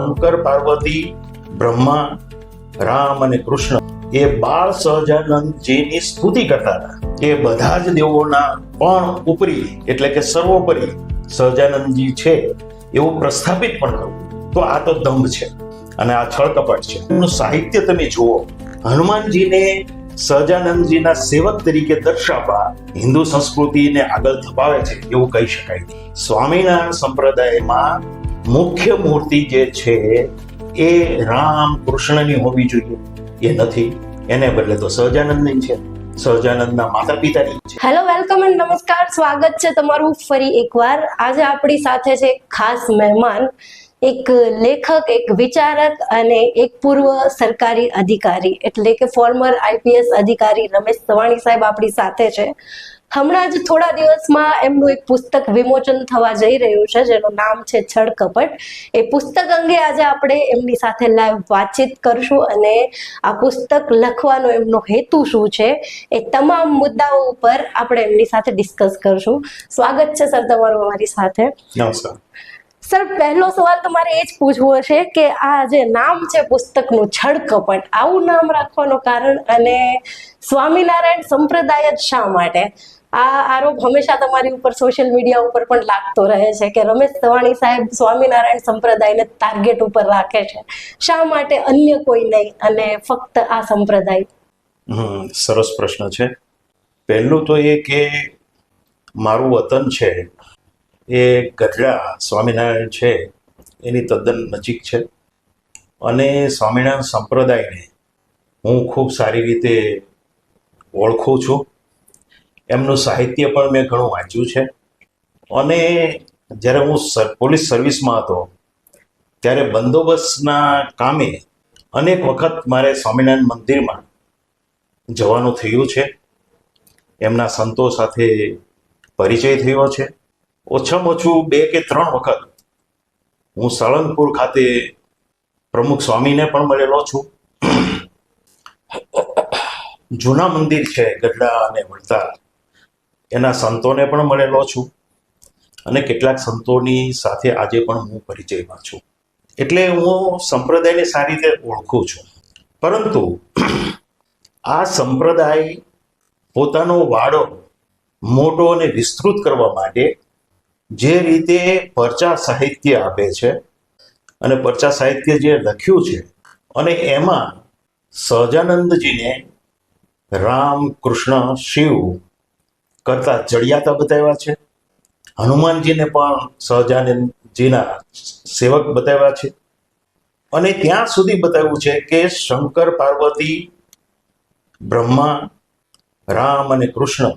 શંકર, પાર્વતી, બ્રહ્મા, રામ અને કૃષ્ણ એ બાળ સહજાનંદજીની સ્તુતિ કરતા હતા. એ બધા જ દેવોના પણ ઉપરી, એટલે કે સર્વોપરી સહજાનંદજી છે એવું પ્રસ્થાપિત પણ કરવું તો આ તો દંભ છે અને આ છળ કપટ છે. એમનું સાહિત્ય તમે જુઓ, હનુમાનજીને સહજાનંદજીના સેવક તરીકે દર્શાવવા હિન્દુ સંસ્કૃતિને આગળ ધપાવે છે, એવું કહી શકાય. સ્વામિનારાયણ સંપ્રદાયમાં મુખ્ય મૂર્તિ જે છે, એ રામ કૃષ્ણની હોવી જોઈએ. એ નથી. એને બદલે તો સહજાનંદની છે. સહજાનંદના હેલો વેલકમ એન્ડ નમસ્કાર. સ્વાગત છે તમારું ફરી એકવાર. આજે આપણી સાથે છે ખાસ મહેમાન, એક લેખક, એક વિચારક અને એક પૂર્વ સરકારી અધિકારી, એટલે કે ફોર્મર આઈપીએસ અધિકારી રમેશ સવાણી સાહેબ આપણી સાથે છે. હમણાં જ થોડા દિવસમાં એમનું એક પુસ્તક વિમોચન થવા જઈ રહ્યું છે જેનું નામ છે છળ કપટ એ પુસ્તક અંગે આજે આપણે એમની સાથે લાઈવ વાતચીત કરશું અને આ પુસ્તક લખવાનો એમનો હેતુ શું છે એ તમામ મુદ્દાઓ ઉપર આપણે એમની સાથે ડિસ્કસ કરશું. સ્વાગત છે સર તમારું અમારી સાથે. નમસ્કાર. સર પહેલો સવાલ તમારે એ જ પૂછવો છે કે આ જે નામ છે પુસ્તકનું છડકપટ આવું નામ રાખવાનું કારણ અને સ્વામિનારાયણ સંપ્રદાય જ શા માટે? આ આરોપ હંમેશા તમારી ઉપર સોશિયલ મીડિયા ઉપર પણ લાગતો રહે છે કે રમેશ સવાણી સાહેબ સ્વામિનારાયણ સંપ્રદાયને ટાર્ગેટ ઉપર રાખે છે. શા માટે અન્ય કોઈ નહીં અને ફક્ત આ સંપ્રદાય? સરસ પ્રશ્ન છે. પહેલું તો એ કે મારું વતન છે, એ ગઢડા સ્વામિનારાયણ છે, એની તદ્દન નજીક છે. અને સ્વામિનારાયણ સંપ્રદાયને હું ખૂબ સારી રીતે ઓળખું છું. એમનું સાહિત્ય પણ મેં ઘણું વાંચ્યું છે. અને જ્યારે હું પોલીસ સર્વિસમાં હતો, ત્યારે બંદોબસ્તના કામે અનેક વખત મારે સ્વામિનારાયણ મંદિરમાં જવાનું થયું છે. એમના સંતો સાથે પરિચય થયો છે. ઓછામાં ઓછું બે કે ત્રણ વખત હું સાળંગપુર ખાતે પ્રમુખ સ્વામીને પણ મળેલો છું. જૂના મંદિર છે ગઢડા અને વડતાલ. એના સંતોને પણ મળેલો છું અને કેટલાક સંતોની સાથે આજે પણ હું પરિચયમાં છું. એટલે હું સંપ્રદાયને સારી રીતે ઓળખું છું. પરંતુ આ સંપ્રદાય પોતાનો વાડો મોટો અને વિસ્તૃત કરવા માટે જે રીતે પરચા સાહિત્ય આપે છે અને પરચા સાહિત્ય જે લખ્યું છે અને એમાં સહજાનંદજીને રામ કૃષ્ણ શિવ કરતા ચડિયાતા બતાવ્યા છે. હનુમાનજીને પણ સહજાનંદજીના સેવક બતાવ્યા છે. અને ત્યાં સુધી બતાવ્યું છે કે શંકર, પાર્વતી, બ્રહ્મા, રામ અને કૃષ્ણ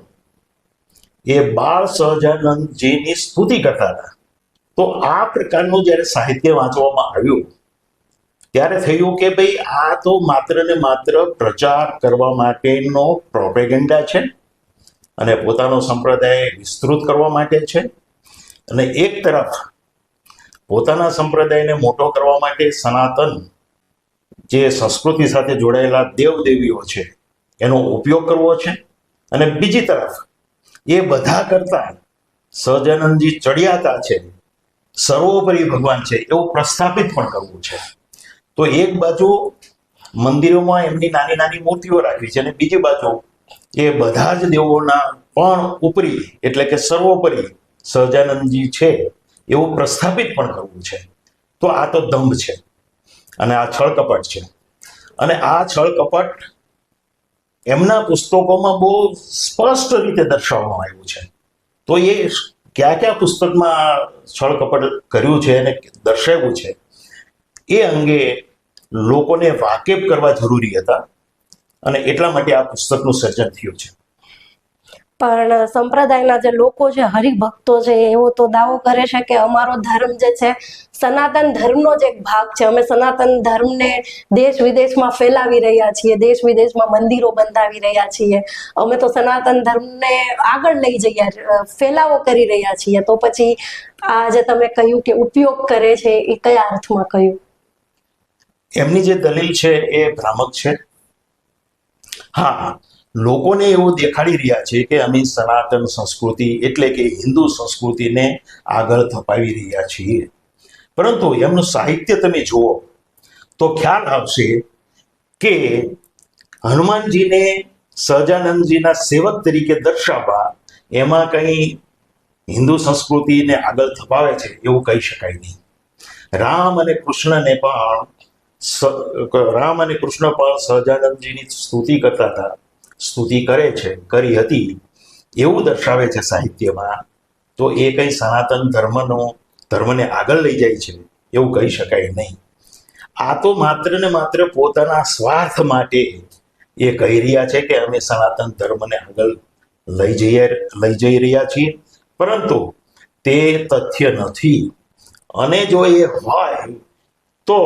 એ બાળ સહજાનંદજીની સ્તુતિ કરતા હતા. તો આ પ્રકારનું જ્યારે સાહિત્ય વાંચવામાં આવ્યું, ત્યારે થયું કે ભાઈ આ તો માત્ર ને માત્ર પ્રચાર કરવા માટેનો પ્રોપેગેન્ડા છે. અને પોતાનો સંપ્રદાય વિસ્તૃત કરવા માટે છે. અને એક તરફ પોતાના સંપ્રદાયને મોટો કરવા માટે સનાતન જે સંસ્કૃતિ સાથે જોડાયેલા દેવદેવીઓ છે, એનો ઉપયોગ કરવો છે. અને બીજી તરફ એ બધા કરતા સહજાનંદજી ચડિયાતા છે, સર્વોપરી ભગવાન છે, એવું પ્રસ્થાપિત પણ કરવું છે. તો એક બાજુ મંદિરોમાં એમની નાની નાની મૂર્તિઓ રાખવી છે અને બીજી બાજુ એ બધા જ દેવોના પણ ઉપરી, એટલે કે સર્વોપરી સહજાનંદજી છે, એવું પ્રસ્થાપિત પણ કરવું છે. તો આ તો દંભ છે. અને આ છળ કપટ છે. અને આ છળ કપટ એમના પુસ્તકોમાં બહુ સ્પષ્ટ રીતે દર્શાવવામાં આવ્યું છે. તો એ કયા કયા પુસ્તકમાં છળ કપટ કર્યું છે અને દર્શાવ્યું છે? એ અંગે લોકોને વાકેફ કરવા જરૂરી હતા. અને એટલા માટે આ પુસ્તકનું સર્જન થયું છે. પણ સંપ્રદાયના જે લોકો છે હરિભક્તો છે એવો તો દાવો કરે છે કે અમારો ધર્મ જે છે સનાતન ધર્મનો જ એક ભાગ છે. અમે સનાતન ધર્મને દેશ વિદેશમાં ફેલાવી રહ્યા છીએ દેશ વિદેશમાં મંદિરો બંધાવી રહ્યા છીએ. અમે તો સનાતન ધર્મને આગળ લઈ જઈએ ફેલાવો કરી રહ્યા છીએ. તો પછી આ જે તમે કહ્યું કે ઉપયોગ કરે છે એ કયા અર્થમાં કહ્યું? એમની જે દલીલ છે એ ભ્રામક છે. હા લોકોને એવું દેખાડી રહ્યા છે કે અમે સનાતન સંસ્કૃતિ એટલે કે હિન્દુ સંસ્કૃતિને આગળ ધપાવી રહ્યા છીએ. પરંતુ એમનું સાહિત્ય તમે જુઓ, તો ખ્યાલ આવશે કે હનુમાનજીને સહજાનંદજીના સેવક તરીકે દર્શાવવા એમાં કંઈ હિન્દુ સંસ્કૃતિને આગળ ધપાવે છે એવું કહી શકાય નહીં. રામ અને કૃષ્ણને પણ રામ અને કૃષ્ણ પણ સહજાનંદજીની સ્તુતિ કરતા હતા. સ્તુતિ કરે છે, કરી હતી. એવું દર્શાવે છે સાહિત્યમાં. તો એ કંઈ સનાતન ધર્મનો, ધર્મને આગળ લઈ જાય છે, એવું કહી શકાય નહીં. આ તો માત્ર ને માત્ર પોતાના સ્વાર્થ માટે એ કહી રહ્યા છે કે અમે સનાતન ધર્મને આગળ લઈ જઈએ, લઈ જઈ રહ્યા છીએ. પરંતુ તે તથ્ય નથી. અને જો એ હોય, તો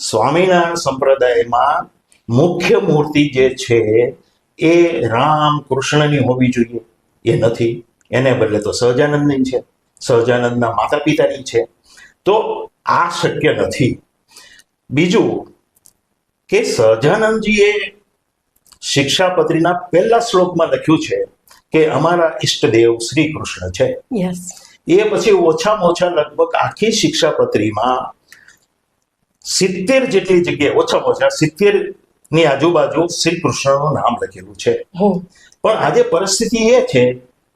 સ્વામિનારાયણ સંપ્રદાયમાં મુખ્ય મૂર્તિ જે છે એ રામ કૃષ્ણની હોવી જોઈએ. એ નથી. એને બદલે તો સહજાનંદની છે. સહજાનંદના માતા પિતાની છે. તો આ શક્ય નથી. બીજું કે સહજાનંદજીએ શિક્ષાપત્રીના પહેલા શ્લોકમાં લખ્યું છે કે અમારા ઈષ્ટદેવ શ્રી કૃષ્ણ છે. એ પછી ઓછામાં ઓછા લગભગ આખી શિક્ષાપત્રીમાં સિત્તેર જેટલી જગ્યાએ ઓછામાં ઓછા સિત્તેરની આજુબાજુ શ્રી કૃષ્ણનું નામ લખેલું છે. પણ આજે પરિસ્થિતિ એ છે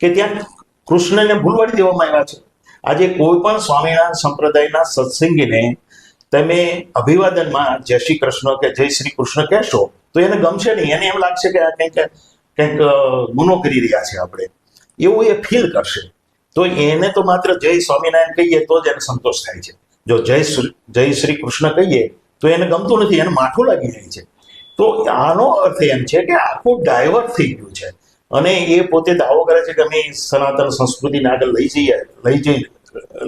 કે ત્યાં કૃષ્ણને ભૂલવાડી દેવામાં આવ્યા છે. આજે કોઈ પણ સ્વામિનારાયણ સંપ્રદાયના સત્સંગીને તમે અભિવાદનમાં જય શ્રી કૃષ્ણ કે જય શ્રી કૃષ્ણ કહેશો તો એને ગમશે નહીં. એને એમ લાગશે કે આ કંઈક કંઈક ગુનો કરી રહ્યા છે આપણે. એવું એ ફીલ કરશે. તો એને તો માત્ર જય સ્વામિનારાયણ કહીએ તો જ એને સંતોષ થાય છે. જો જય જય શ્રી કૃષ્ણ કહીએ, તો એને ગમતું નથી, એને માઠું લાગી જાય છે. તો આનો અર્થ એમ છે કે આખું ડાયવર્ટ થઈ ગયું છે. અને એ પોતે દાવો કરે છે કે અમે સનાતન સંસ્કૃતિને આગળ લઈ જઈએ, લઈ જઈ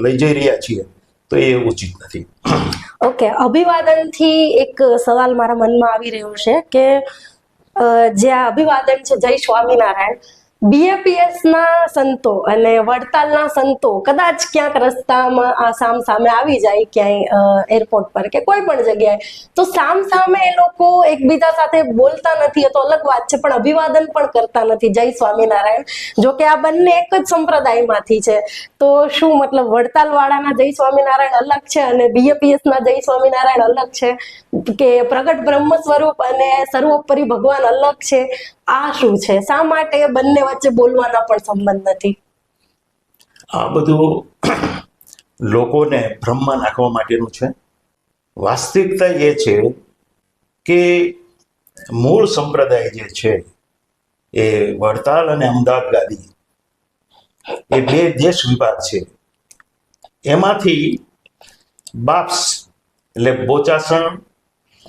લઈ જઈ રહ્યા છીએ. તો એ ઉચિત નથી. ઓકે અભિવાદનથી એક સવાલ મારા મનમાં આવી રહ્યો છે કે જે આ અભિવાદન છે જય સ્વામિનારાયણ બીએપીએસ ના સંતો અને વડતાલના સંતો કદાચ ક્યાંક રસ્તામાં આ સામ સામે આવી જાય ક્યાંય એરપોર્ટ પર કે કોઈ પણ જગ્યાએ. તો સામ સામે એ લોકો એકબીજા સાથે બોલતા નથી, એ તો અલગ વાત છે, પણ અભિવાદન પણ કરતા નથી. જય સ્વામિનારાયણ. જો કે આ બંને એક જ સંપ્રદાયમાંથી છે. તો શું મતલબ વડતાલ વાળાના જય સ્વામિનારાયણ અલગ છે અને બીએપીએસ ના જય સ્વામિનારાયણ અલગ છે? કે પ્રગટ બ્રહ્મ સ્વરૂપ અને સર્વોપરી ભગવાન અલગ છે? આ શું છે? શા માટે બંને વચ્ચે બોલવાના પણ સંબંધ નથી. આ બધું લોકોને ભ્રમમાં નાખવા માટેનું છે. વાસ્તવિકતા એ છે કે મૂળ સંપ્રદાય જે છે એ વડતાલ અને અમદાવાદ ગાદી એ બે દેશ વિભાગ છે. એમાંથી બાપ્સ એટલે બોચાસણ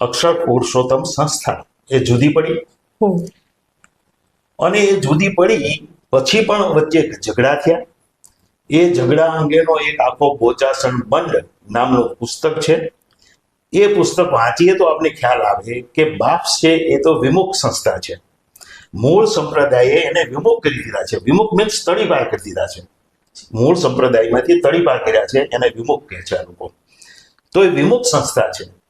અક્ષર પુરુષોત્તમ સંસ્થા એ જુદી પડી. અને એ જુદી પડી, પછી પણ વચ્ચે ઝઘડા થયા. એ ઝઘડા અંગેનો એક આખો બોચાસણ બંડ નામનું પુસ્તક છે. એ પુસ્તક વાંચીએ તો આપણે ખ્યાલ આવે કે બાપ છે એ તો વિમુખ સંસ્થા છે. મૂળ સંપ્રદાયે એને વિમુખ કરી દીધા છે. વિમુખ મીન્સ તડીપાર કરી દીધા છે. મૂળ સંપ્રદાયમાંથી તડીપાર કર્યા છે, એને વિમુખ કહે છે આ લોકો. તો એ વિમુખ સંસ્થા છે.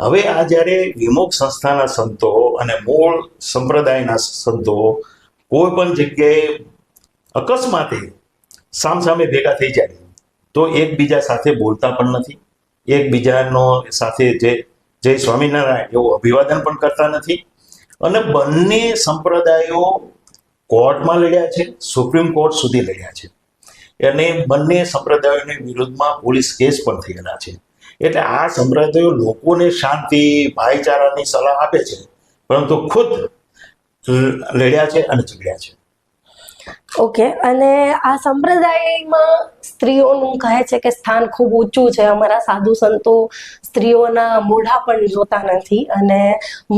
હવે આ જ્યારે વિમુખ સંસ્થાના સંતો અને મૂળ સંપ્રદાયના સંતો કોઈ પણ જગ્યાએ અકસ્માતે સામસામે ભેગા થઈ જાય, તો એકબીજા સાથે બોલતા પણ નથી. એકબીજાનો સાથે જે જય સ્વામિનારાયણ એવું અભિવાદન પણ કરતા નથી. અને બંને સંપ્રદાયો કોર્ટમાં લડ્યા છે, સુપ્રીમ કોર્ટ સુધી લડ્યા છે. અને બંને સંપ્રદાયોની વિરુદ્ધમાં પોલીસ કેસ પણ થયેલા છે. એટલે આ સંપ્રદાયો લોકોને શાંતિ, ભાઈચારાની સલાહ આપે છે, પરંતુ ખુદ લડ્યા છે અને ઝઘડ્યા છે. ઓકે, અને આ સંપ્રદાયમાં સ્ત્રીઓનું કહે છે કે સ્થાન ખૂબ ઊંચું છે. અમારા સાધુ સંતો સ્ત્રીઓના મોઢા પણ જોતા નથી અને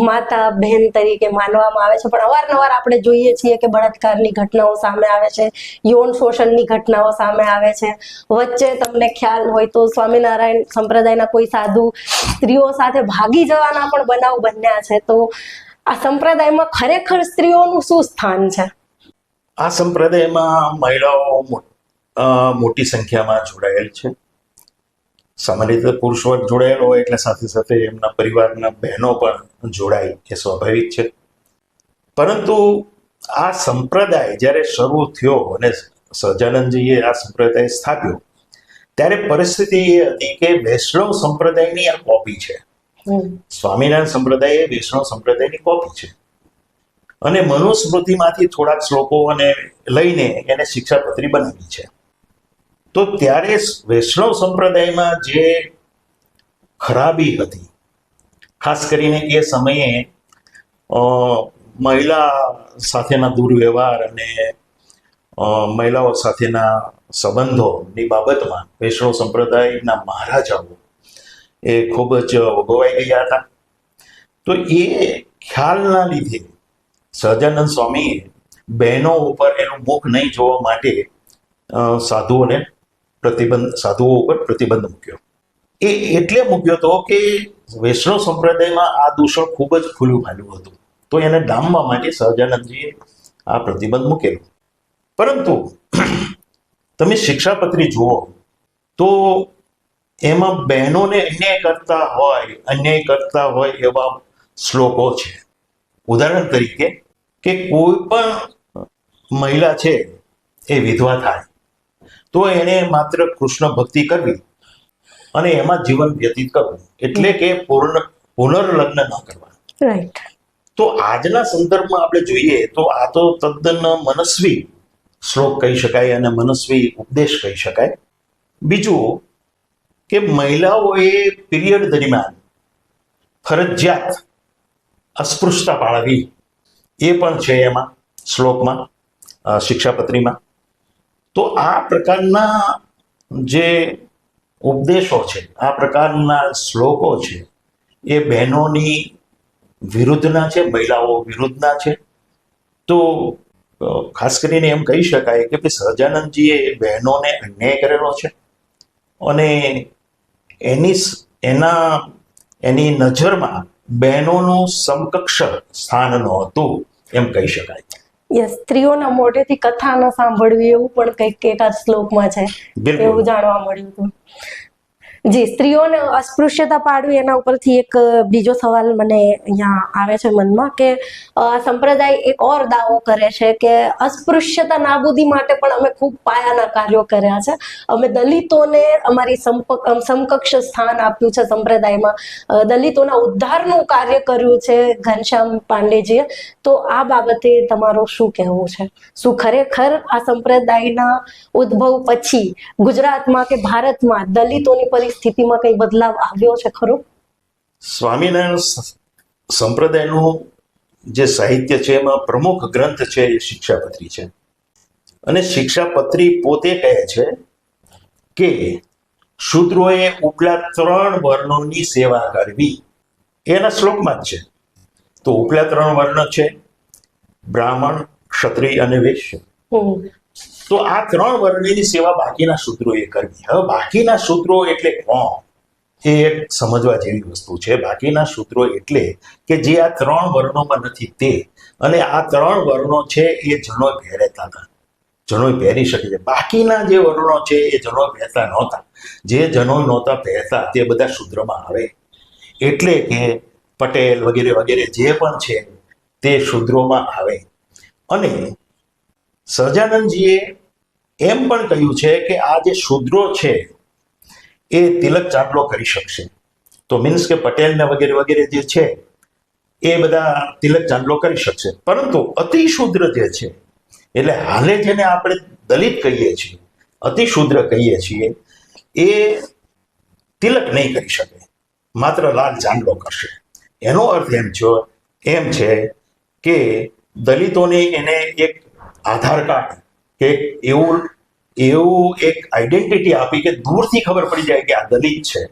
માતા, બહેન તરીકે માનવામાં આવે છે. પણ અવારનવાર આપણે જોઈએ છીએ કે બળાત્કારની ઘટનાઓ સામે આવે છે, યૌન શોષણની ઘટનાઓ સામે આવે છે. વચ્ચે તમને ખ્યાલ હોય તો સ્વામિનારાયણ સંપ્રદાયના કોઈ સાધુ સ્ત્રીઓ સાથે ભાગી જવાના પણ બનાવ બન્યા છે. તો આ સંપ્રદાયમાં ખરેખર સ્ત્રીઓનું શું સ્થાન છે? આ સંપ્રદાયમાં મહિલાઓ મોટી સંખ્યામાં જોડાયેલ છે. સામાન્ય રીતે પુરુષ વર્ગ જોડાયેલો હોય એટલે સાથે સાથે એમના પરિવારના બહેનો પણ જોડાય એ સ્વાભાવિક છે. પરંતુ આ સંપ્રદાય જ્યારે શરૂ થયો અને સહજાનંદજીએ આ સંપ્રદાય સ્થાપ્યો ત્યારે પરિસ્થિતિ એ હતી કે વૈષ્ણવ સંપ્રદાયની આ કોપી છે. સ્વામિનારાયણ સંપ્રદાય એ વૈષ્ણવ સંપ્રદાયની કોપી છે. અને મનુસ્મૃતિમાંથી થોડાક શ્લોકો અને લઈને એને શિક્ષાપત્રી બનાવી છે. તો ત્યારે વૈષ્ણવ સંપ્રદાયમાં જે ખરાબી હતી, ખાસ કરીને એ સમયે મહિલા સાથેના દુર્વ્યવહાર અને મહિલાઓ સાથેના સંબંધોની બાબતમાં વૈષ્ણવ સંપ્રદાયના મહારાજાઓ એ ખૂબ જ ભોગવાઈ ગયા હતા. તો એ ખ્યાલના લીધે સહજાનંદ સ્વામીએ બહેનો ઉપર એનું મુખ નહીં જોવા માટે સાધુઓને પ્રતિબંધ, સાધુઓ ઉપર પ્રતિબંધ મૂક્યો. એ એટલે મૂક્યો હતો કે વૈષ્ણવ સંપ્રદાયમાં આ દૂષણ ખૂબ જ ખુલ્લું ફાલ્યું હતું. તો એને ડામવા માટે સહજાનંદજીએ આ પ્રતિબંધ મૂકેલો. પરંતુ તમે શિક્ષાપત્રી જુઓ, તો એમાં બહેનોને અન્યાય કરતા હોય, અન્યાય કરતા હોય એવા શ્લોકો છે. ઉદાહરણ તરીકે કે કોઈ પણ મહિલા છે એ વિધવા થાય તો એણે માત્ર કૃષ્ણ ભક્તિ કરવી અને એમાં જીવન વ્યતીત કરવું એટલે કે પૂર્ણ પુનર્લગ્ન ન કરવા રાઈટ તો આજના સંદર્ભમાં આપણે જોઈએ તો આ તો તદ્દન મનસ્વી શ્લોક કહી શકાય અને મનસ્વી ઉપદેશ કહી શકાય. બીજું કે મહિલાઓએ પીરિયડ દરમિયાન ફરજિયાત અસ્પૃશ્યતા પાળવી. એ પણ છે એમાં, શ્લોકમાં શિક્ષાપત્રીમાં. તો આ પ્રકારના જે ઉપદેશો છે, આ પ્રકારના શ્લોકો છે, એ બહેનોની વિરુદ્ધના છે, મહિલાઓ વિરુદ્ધના છે. તો ખાસ કરીને એમ કહી શકાય કે ભાઈ સહજાનંદજીએ બહેનોને અન્યાય કરેલો છે અને એની એના, એની નજરમાં બહેનોનું સમકક્ષ સ્થાન નહોતું એમ કહી શકાય. યસ સ્ત્રીઓના મોઢેથી કથા ન સાંભળવી એવું પણ કંઈક એકાદ શ્લોકમાં છે. એવું જાણવા મળ્યું હતું. જી સ્ત્રીઓને અસ્પૃશ્યતા પાડવી એના ઉપરથી એક બીજો સવાલ મને અહીંયા આવે છે મનમાં કે સંપ્રદાય એક ઓર દાવો કરે છે કે અસ્પૃશ્યતા નાબૂદી માટે પણ અમે ખૂબ પાયાના કાર્યો કર્યા છે. અમે દલિતોને અમારી સમકક્ષ સ્થાન આપ્યું છે સંપ્રદાયમાં. દલિતોના ઉદ્ધારનું કાર્ય કર્યું છે ઘનશ્યામ પાંડેજીએ. તો આ બાબતે તમારું શું કહેવું છે? શું ખરેખર આ સંપ્રદાયના ઉદ્ભવ પછી ગુજરાતમાં કે ભારતમાં દલિતોની પરિસ્થિતિમાં કઈ બદલાવ આવ્યો છે ખરો? સ્વામિનારાયણ સંપ્રદાયનું જે સાહિત્ય છે એમાં પ્રમુખ ગ્રંથ છે એ શિક્ષાપત્રી છે. અને શિક્ષાપત્રી પોતે કહે છે કે શૂદ્રોએ ઉપલા ત્રણ વર્ણોની સેવા કરવી. એના શ્લોકમાં જ છે. તો ઉપલા ત્રણ વર્ણ છે બ્રાહ્મણ ક્ષત્રિય અને વૈશ્ય. તો આ ત્રણ વર્ણની સેવા બાકીના સૂત્રોએ કરવી. હવે બાકીના સૂત્રો એટલે કોણ? એ એક સમજવા જેવી વસ્તુ છે. બાકીના સૂત્રો એટલે કે જે આ ત્રણ વર્ણોમાં નથી તે. અને આ ત્રણ વર્ણો છે એ જનોય પહેરેતા હતા. જણો પહેરી શકે છે. બાકીના જે વર્ણો છે એ જણો પહેરતા નહોતા. જે જણો નહોતા પહેરતા તે બધા શૂદ્રમાં આવે. એટલે કે પટેલ વગેરે વગેરે જે પણ છે તે શૂદ્રોમાં આવે. અને સહજાનંદજીએ એમ પણ કહ્યું છે કે આ જે શૂદ્રો છે, એ તિલક ચાંદલો કરી શકશે. તો મીન્સ કે પટેલને વગેરે વગેરે જે છે, એ બધા તિલક ચાંદલો કરી શકશે. પરંતુ અતિશુદ્ર જે છે, એટલે હાલે જેને આપણે દલિત કહીએ છીએ અતિશુદ્ર કહીએ છીએ, એ તિલક નહીં કરી શકે. માત્ર લાલ ચાંદલો કરશે. એનો અર્થ એમ છે એમ છે કે દલિતોને એને એક આધાર કાર્ડ કે એવું એવું એક આઈડેન્ટિટી આપી કે દૂરથી ખબર પડી જાય કે આ દલિત છે.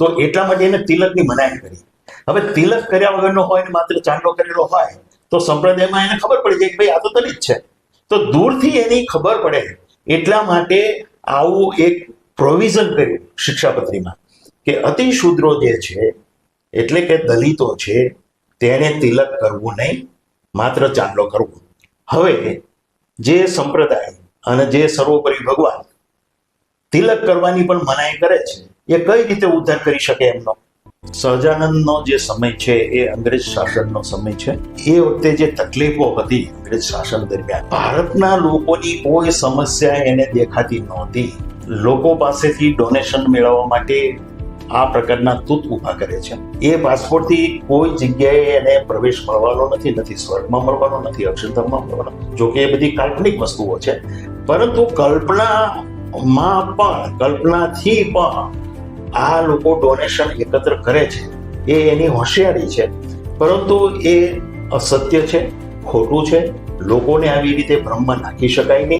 તો એટલા માટે એને તિલકની મનાઈ કરી. હવે તિલક કર્યા વગરનો હોય ને માત્ર ચાંદલો કરેલો હોય તો સંપ્રદાયમાં એને ખબર પડી જાય કે ભાઈ આ તો દલિત છે. તો દૂરથી એની ખબર પડે એટલા માટે આવું એક પ્રોવિઝન કર્યું શિક્ષાપત્રીમાં કે અતિ શૂદ્રો જે છે એટલે કે દલિતો છે તેણે તિલક કરવું નહીં માત્ર ચાંદલો કરવો. હવે જે સંપ્રદાય અને જે સર્વોપરી ભગવાન તિલક કરવાની પણ મનાઈ કરે છે, એ કઈ રીતે ઉદ્ધાર કરી શકે એમનો? સહજાનંદનો જે સમય છે, એ અંગ્રેજ શાસનનો સમય છે. એ વખતે જે તકલીફો હતી અંગ્રેજ શાસન દરમિયાન, ભારતના લોકોની કોઈ સમસ્યા એને દેખાતી નહોતી. લોકો પાસેથી ડોનેશન મેળવવા માટે આ પ્રકારના તૂત ઊભા કરે છે. એ પાસપોર્ટથી કોઈ જગ્યાએ એને પ્રવેશ મળવાનો નથી નથી સ્વર્ગમાં મળવાનો નથી, અક્ષરધામમાં મળવાનો જોકે એ બધી કાલ્પનિક વસ્તુઓ છે. પરંતુ કલ્પનામાં પણ, કલ્પનાથી પણ આ લોકો ડોનેશન એકત્ર કરે છે. એ એની હોશિયારી છે. પરંતુ એ અસત્ય છે, ખોટું છે. લોકોને આવી રીતે ભ્રમમાં નાખી શકાય નહીં.